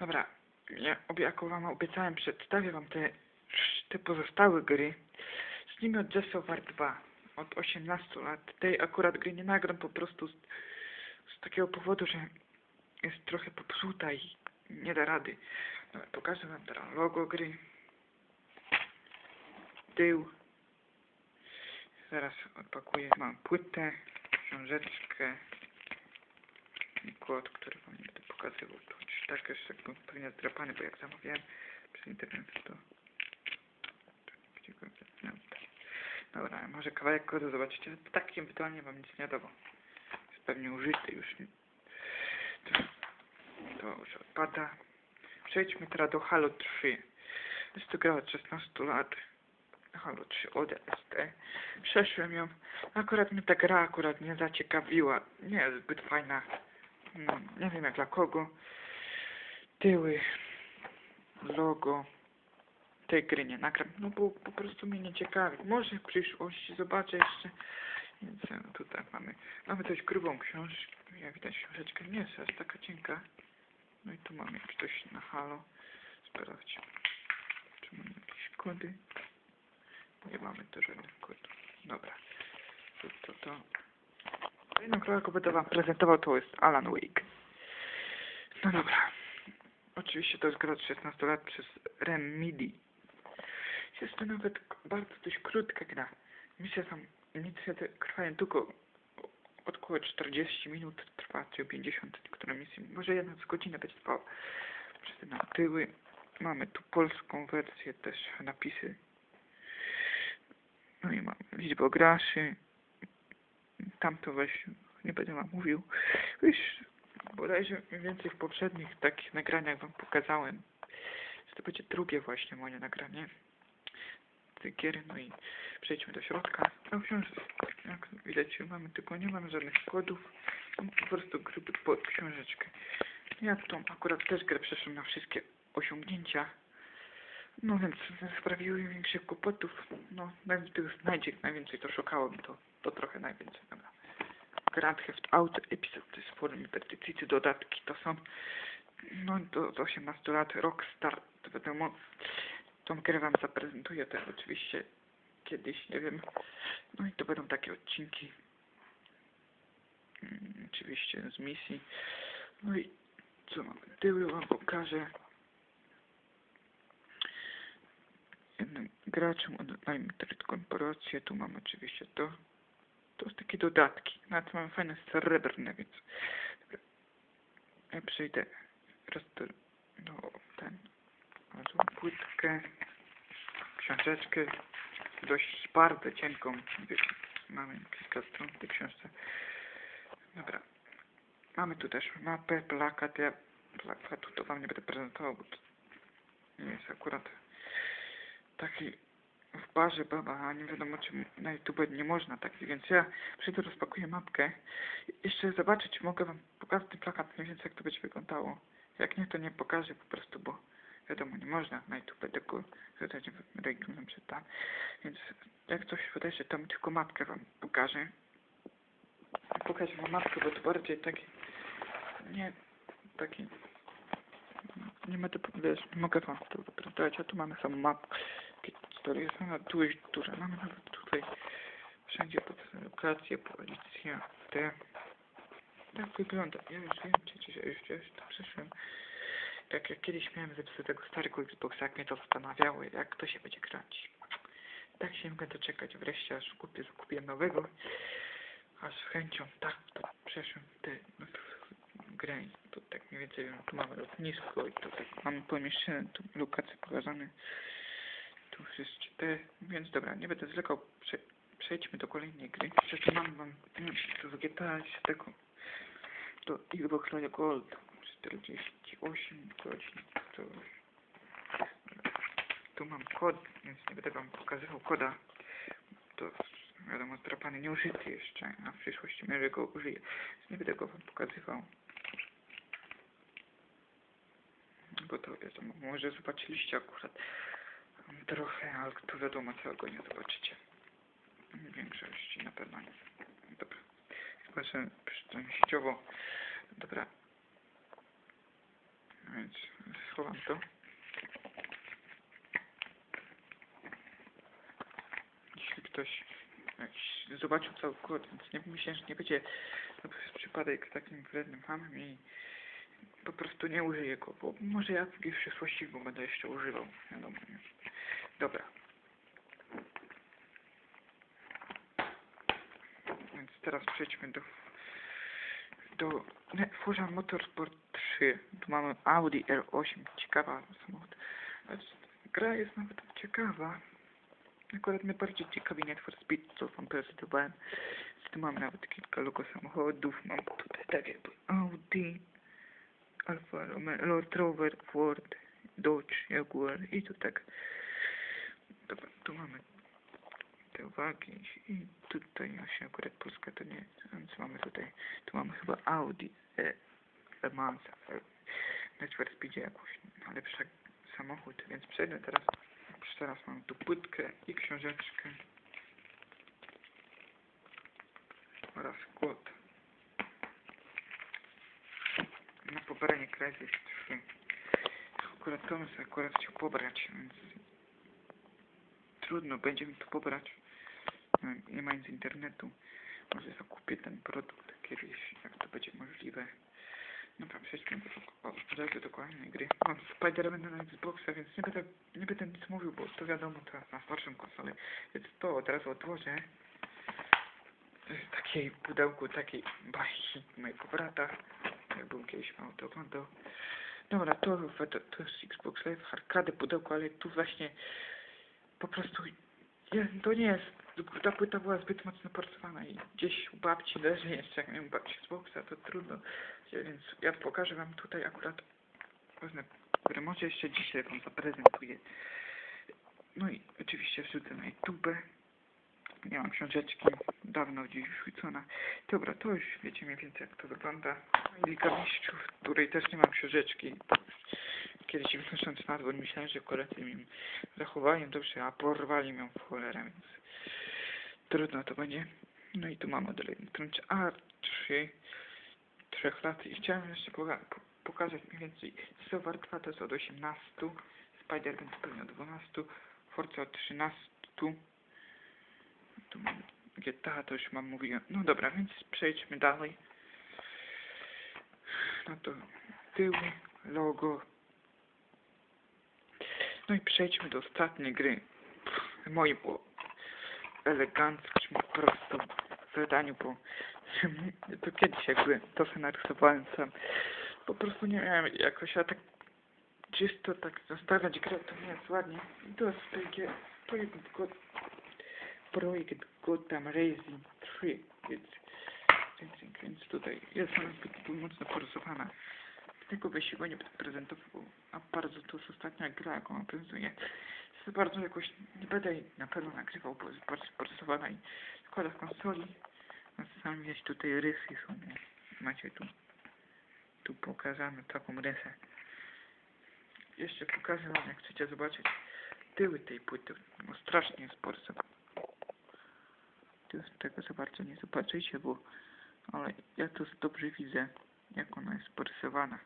Dobra, ja obie- wam obiecałem, przedstawię wam te, te pozostałe gry. Z nimi od Jesse War 2, od 18 lat. Tej akurat gry nie nagram po prostu z, z takiego powodu, że jest trochę popsuta i nie da rady. Dobra, pokażę wam teraz logo gry. Tył. Zaraz odpakuję. Mam płytę, książeczkę i kod, który wam nie pokazywał. Tu tak jeszcze był pewnie zdrapany, bo jak zamawiałem przez internet, to... Go wziąłem? Dobra, może kawałek kodu zobaczycie. Tak ewentualnie wam nic nie da, bo jest pewnie użyty już. To, to już odpada. Przejdźmy teraz do Halo 3. Jest to gra od 16 lat. Halo 3 ODST. Przeszłem ją. Akurat mnie ta gra akurat nie zaciekawiła. Nie jest zbyt fajna. No, nie wiem jak dla kogo. Tyły. Logo. Tej gry nie nagram. No bo po prostu mnie nie ciekawi. Może w przyszłości zobaczę jeszcze. Więc e, tutaj mamy. Mamy dość grubą książkę. Jak widać książeczka nie jest aż taka cienka. No i tu mamy coś na halo. Sprawdź. Czy mamy jakieś kody? Nie mamy tu żadnych kodów. Dobra. To, to, to. Kolejną grę, jaką będę wam prezentował, to jest Alan Wake. No dobra. Oczywiście to jest gra od 16 lat przez Remedy. Jest to nawet bardzo dość krótka gra. Misja tam, misje te trwają tylko około 40 minut trwa, czy 50, niektóre misje. Może jedna z godziny będzie trwała. Przez na tyły. Mamy tu polską wersję, też napisy. No i mamy liczbę graczy. Tamto weź, nie będę wam mówił. Już bodajże mniej więcej w poprzednich takich nagraniach wam pokazałem. że To będzie drugie właśnie moje nagranie giery, no i przejdźmy do środka. No książ jak widać mamy, tylko nie mamy żadnych kodów. Mam po prostu gruby pod książeczkę. Ja tą akurat też grę przeszłem na wszystkie osiągnięcia. No więc sprawiły mi większych kłopotów. No, nawet tego znajdzie najwięcej to szukało mi to, to trochę najwięcej. Dobra. Grand Theft Auto Episode to jest formie petycji, dodatki to są no do, do 18 lat Rockstar, to wiadomo tą grę wam zaprezentuję też oczywiście kiedyś, nie wiem no i to będą takie odcinki mm, oczywiście z misji no i co mamy, tyły wam pokażę jednym graczem teraz korporację, tu mamy oczywiście to to są takie dodatki. Nawet mamy fajne srebrne, więc Dobra. ja przejdę raz do, do ten złą płytkę, książeczkę, dość bardzo cienką. Mamy kilka stron w tej książce. Dobra. Mamy tu też mapę, plakat. Ja plakatu to wam nie będę prezentował, bo to nie jest akurat taki w barze baba, a nie wiadomo czy na YouTube nie można tak, więc ja przyjdę, rozpakuję mapkę. Jeszcze zobaczyć, czy mogę wam pokazać ten plakat mniej więcej jak to będzie wyglądało. Jak nie, to nie pokażę po prostu, bo wiadomo, nie można na YouTube tego zadać regularnym czytam. Więc jak coś się, to mi tylko mapkę wam pokażę. Pokażę wam mapkę, bo to bardziej taki, nie, taki, nie będę, wiesz, nie mogę wam to zaprezentować, a tu mamy samą mapkę historia jest duża. Mamy nawet tutaj wszędzie lokacje, policja, te. Tak wygląda. Ja już wiem, czy, czy, już, już to przeszłem. Tak jak kiedyś miałem zepsutego starego Xboxa, jak mnie to zastanawiało, jak to się będzie grać. Tak się mogę doczekać wreszcie, aż kupię, kupię nowego. Aż z chęcią, tak, to przeszłem te no, grę. Tu tak mniej więcej tu mamy lotnisko i tutaj mamy pomieszczenie, tu lokacje pokazane. Tu wszystkie te, więc dobra, nie będę zwlekał, Prze przejdźmy do kolejnej gry. Przecież mam wam to z GTA się tego do Xbox Live Gold 48 godzin. To, tu mam kod, więc nie będę wam pokazywał koda. To wiadomo, zdrapany, nieużyty jeszcze, a w przyszłości może go użyję. Więc nie będę go wam pokazywał. Bo to wiadomo, może zobaczyliście akurat trochę, ale to wiadomo, całego nie zobaczycie. W większości na pewno nie. Dobra. Chyba, że. Dobra. Więc schowam to. Jeśli ktoś zobaczył cały kod, więc nie myślę, że nie będzie przez przypadek takim wrednym hamem i po prostu nie użyję go, bo może ja w przyszłości go będę jeszcze używał. Wiadomo, nie? Dobra. Więc teraz przejdźmy do do Forza Motorsport 3. Tu mamy Audi R8. Ciekawa samochód. Gra jest nawet ciekawa. Akurat mnie bardziej ciekawi Need for Speed, co wam prezentowałem. Tu mam nawet kilka logo samochodów. Mam tutaj tak jakby Audi, Alfa Romeo, Land Rover, Ford, Dodge, Jaguar i tu tak. Dobra, tu mamy te uwagi i tutaj właśnie akurat Polska to nie jest, więc mamy tutaj, tu mamy chyba Audi e, Le Mans, e, for Speedzie jakoś lepszy samochód, więc przejdę teraz, teraz mam tu płytkę i książeczkę oraz kod. Na pobranie Crysis 3 akurat Tomas akurat chciał pobrać, więc trudno będzie mi to pobrać. Nie- nie mając internetu może zakupię ten produkt kiedyś jak to będzie możliwe. Dobra przejdźmy do, do kolejnej gry. Mam Spider-Man na Xboxa więc nie będę, nie będę nic mówił bo to wiadomo teraz na starszym konsole więc to od razu odłożę. To jest takie pudełku takiej bajki mojego brata jak był kiedyś mało to oglądał. Dobra to, to, to jest Xbox Live arcade pudełko ale tu właśnie po prostu jest, to nie jest ta płyta była zbyt mocno porcowana i gdzieś u babci leży jeszcze, jak miałem babci z boksa, to trudno, więc ja pokażę wam tutaj akurat pewne, które może jeszcze dzisiaj wam zaprezentuję. No i oczywiście wrzucę na YouTube. Nie mam książeczki, dawno gdzieś wrzucona. Dobra, to już wiecie mniej więcej jak to wygląda. Liga Mistrzów, której też nie mam książeczki. Kiedyś wnosząc nazwę, myślałem, że koledzy mi zachowali dobrze, a porwali mnie w cholerę, więc trudno to będzie. No i tu mam model elektroniczny A3 trzech lat i chciałem jeszcze poka po pokazać mniej więcej Silver 2 to jest od 18, Spider-Man zupełnie od 12, Forza od 13, tu mam GTA, to już mam mówiłem. No dobra, więc przejdźmy dalej. No to tył, logo. No i przejdźmy do ostatniej gry. W moim eleganckim po prostu wydaniu, bo to kiedyś jakby to sobie narysowałem sam. Po prostu nie miałem jakoś, a tak czysto tak zostawiać grę to nie jest ładnie. I to jest PG, projekt God, projekt Gotham Racing 3, więc, więc, więc tutaj jest mocno porysowana. Tego wysiłku nie będę prezentował, a bardzo to jest ostatnia gra, jaką prezentuję. Jest bardzo jakoś, nie będę jej na pewno nagrywał, bo jest bardzo porysowana i składa w konsoli. No sami widać tutaj rysy są, macie tu, tu pokazane taką rysę. Jeszcze pokażę wam, jak chcecie zobaczyć tyły tej płyty, bo strasznie jest. Tu tego za bardzo nie zobaczycie, bo ale ja to dobrze widzę, jak ona jest porysowana.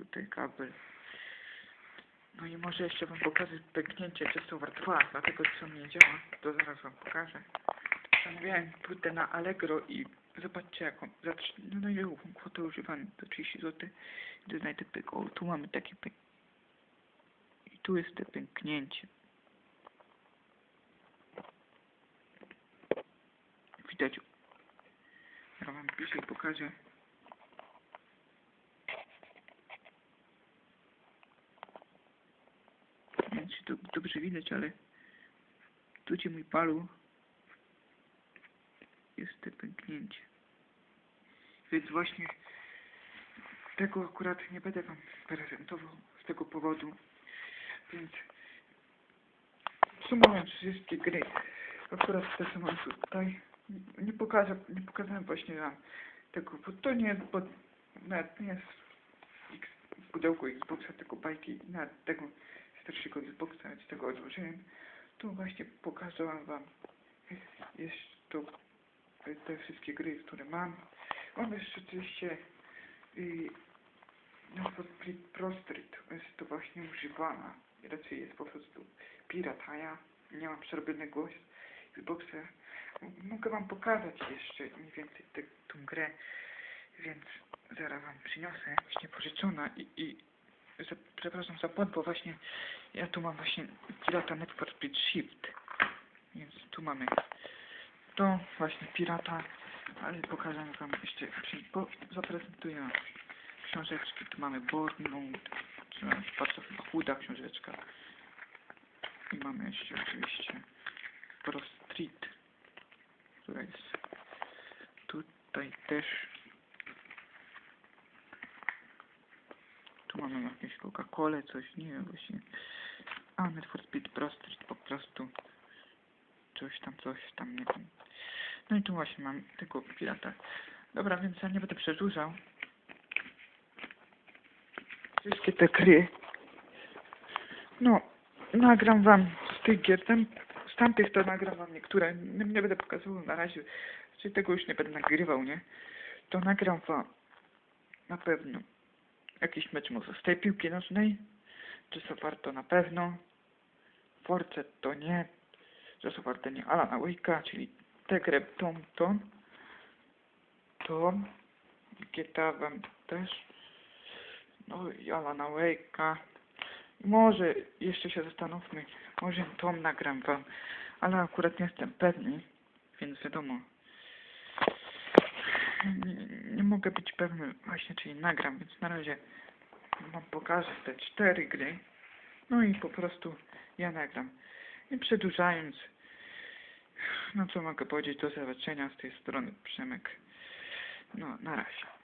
Tutaj kabel. No i może jeszcze wam pokażę pęknięcie Chestowar 2, dlatego co nie działa, to zaraz wam pokażę. Zamawiałem płytę na Allegro i zobaczcie jaką, za, no na jaką kwotę używam, to 30 zł. Tu znajdę pyk, tu mamy takie pyk. I tu jest te pęknięcie. Widać. Ja wam bliżej pokażę. Nie wiem, czy to dobrze widać, ale tu gdzie mój paluch jest te pęknięcie. Więc właśnie tego akurat nie będę wam prezentował z tego powodu. Więc sumując wszystkie gry, akurat te są tutaj. Nie- pokażę, nie pokazałem właśnie wam tego, bo to nie jest, bo nawet nie jest w pudełku Xboxa, tylko bajki, nawet tego starszego Xboxa, więc tego odłożyłem. Tu właśnie pokazałem wam jeszcze to, te wszystkie gry, które mam. Mam jeszcze oczywiście y, No to Street Pro Street jest to właśnie używana. Raczej jest po prostu pirat, a ja nie mam przerobiony głos Xboxa. Mogę wam pokazać jeszcze mniej więcej tę grę, więc zaraz wam przyniosę. Właśnie pożyczona i, i za, przepraszam za błąd, bo właśnie ja tu mam właśnie pirata for Speed Shift. Więc tu mamy to właśnie pirata, ale pokażę wam jeszcze, bo zaprezentuję książeczki. Tu mamy czy bardzo chyba chuda książeczka. I mamy jeszcze oczywiście Pro Street, która jest tutaj też. Tu mamy jakieś Coca-Colę, coś, nie wiem właśnie. A, Need for Speed Pro po prostu. Coś tam, coś tam, nie wiem. No i tu właśnie mam tego pirata. Dobra, więc ja nie będę przedłużał. Wszystkie te gry. No, nagram wam z tych gier, tam, z tamtych to nagram wam niektóre. Nie, nie będę pokazywał na razie. Czyli tego już nie będę nagrywał, nie? To nagram wam na pewno jakiś mecz może z tej piłki nożnej. Czy co warto na pewno. Force to nie. Że co warto nie Alana Wake'a, czyli tą. Tą. GTA wam też. No i Alana Wake'a. Może jeszcze się zastanówmy. Może tą nagram wam. Ale akurat nie jestem pewny. Więc wiadomo. Nie, nie mogę być pewny właśnie, czyli nagram, więc na razie wam pokażę te cztery gry. No i po prostu ja nagram. Nie przedłużając, no co mogę powiedzieć, do zobaczenia z tej strony Przemek. No, na razie.